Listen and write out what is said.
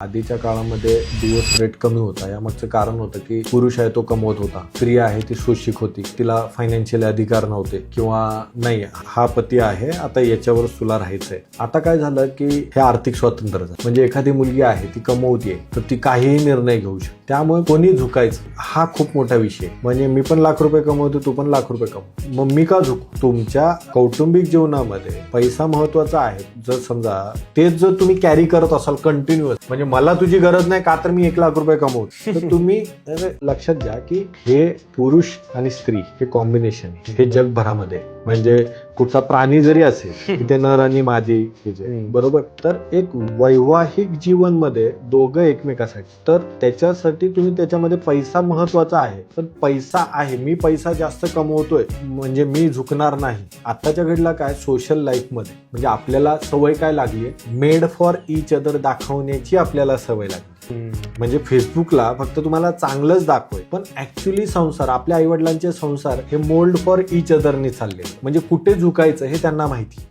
आधीच्या काळामध्ये दिवस रेट कमी होता. यामागचं कारण होतं की पुरुष आहे तो कमवत होता. स्त्री आहे ती शोषिक होती. तिला फायनान्शियल अधिकार नव्हते किंवा नाही हा पती आहे आता याच्यावर तुला राहायचंय. आता काय झालं की हे आर्थिक स्वातंत्र्य म्हणजे एखादी मुलगी आहे ती कमवतीये तर ती काहीही निर्णय घेऊ शकते. त्यामुळे कोणी झुकायचं? हा खूप मोठा विषय. म्हणजे मी पण लाख रुपये कमवतो तू पण लाख रुपये कमव. मग मी का झुकू? तुमच्या कौटुंबिक जीवनामध्ये पैसा महत्त्वाचा आहे. जर समजा तेच जर तुम्ही कॅरी करत असाल कंटिन्युअस म्हणजे मला तुझी गरज नाही का तर मी एक लाख रुपये कमवतो तर तुम्ही लक्षात घ्या की हे पुरुष आणि स्त्री हे कॉम्बिनेशन हे जगभरामध्ये. म्हणजे कुठचा प्राणी जरी असेल ते नर आणि हम्म. बरोबर? तर एक वैवाहिक जीवनमध्ये दोघं एकमेकासाठी. तर त्याच्यासाठी तुम्ही त्याच्यामध्ये पैसा महत्त्वाचा आहे. पण पैसा आहे. मी पैसा जास्त कमवतोय. म्हणजे मी झुकणार नाही. आताच्या घडीला काय? सोशल लाईफमध्ये. म्हणजे आपल्याला सवय काय लागली मेड फॉर इच अदर दाखवण्याची आपल्याला सवय लागली म्हणजे फेसबुकला फक्त तुम्हाला चांगलंच दाखवय. पण ऍक्च्युली संसार आपल्या आईवडिलांचे संसार हे मोल्ड फॉर इच अदरने चालले म्हणजे कुठे झुकायचं हे त्यांना माहिती